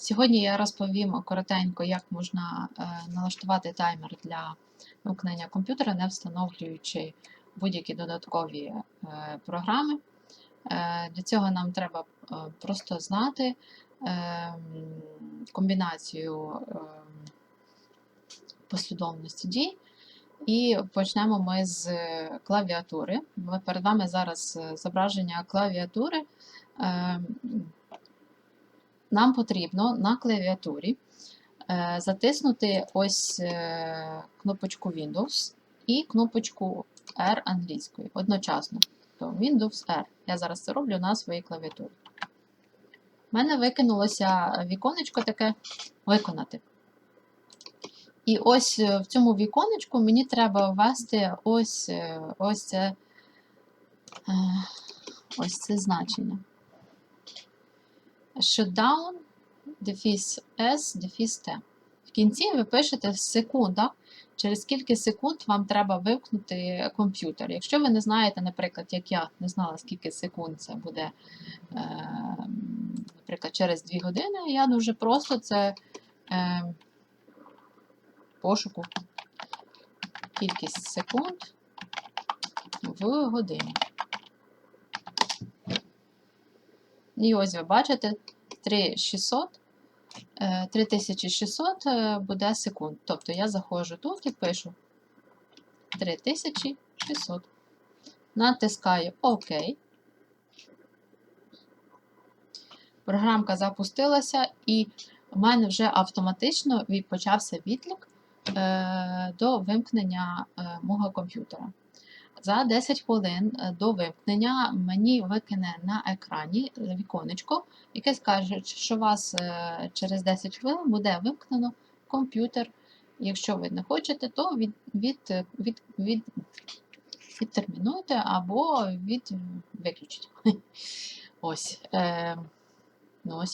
Сьогодні я розповім коротенько, як можна е, налаштувати таймер для вимкнення комп'ютера, не встановлюючи будь-які додаткові е, програми. Е, Для цього нам треба просто знати комбінацію послідовності дій. І почнемо ми з клавіатури. Перед вами зараз зображення клавіатури. Нам потрібно на клавіатурі е, затиснути ось е, кнопочку Windows і кнопочку R англійською одночасно. Тобто Windows R. Я зараз це роблю на своїй клавіатурі. У мене викинулося віконечко таке виконати. І ось е, в цьому віконечку мені треба ввести ось, ось це, ось це значення. Shutdown, дефіс S, дефіс T. В кінці ви пишете в секундах, через скільки секунд вам треба вимкнути комп'ютер. Якщо ви не знаєте, наприклад, як я не знала, скільки секунд це буде, е, наприклад, через 2 години, я дуже просто це е, пошуку кількість секунд в годині. І ось ви бачите 3600, е, 3600 е, буде секунд. Тобто я заходжу тут і пишу 3600. Натискаю ОК. Програмка запустилася, і у мене вже автоматично почався відлік е, до вимкнення е, мого комп'ютера. За 10 хвилин е, до вимкнення мені викине на екрані віконечко, яке скаже, що вас е, через 10 хвилин буде вимкнено комп'ютер. Якщо ви не хочете, то від, від, від, від, відтермінуйте або від, виключіть. Ось. Е, ну, ось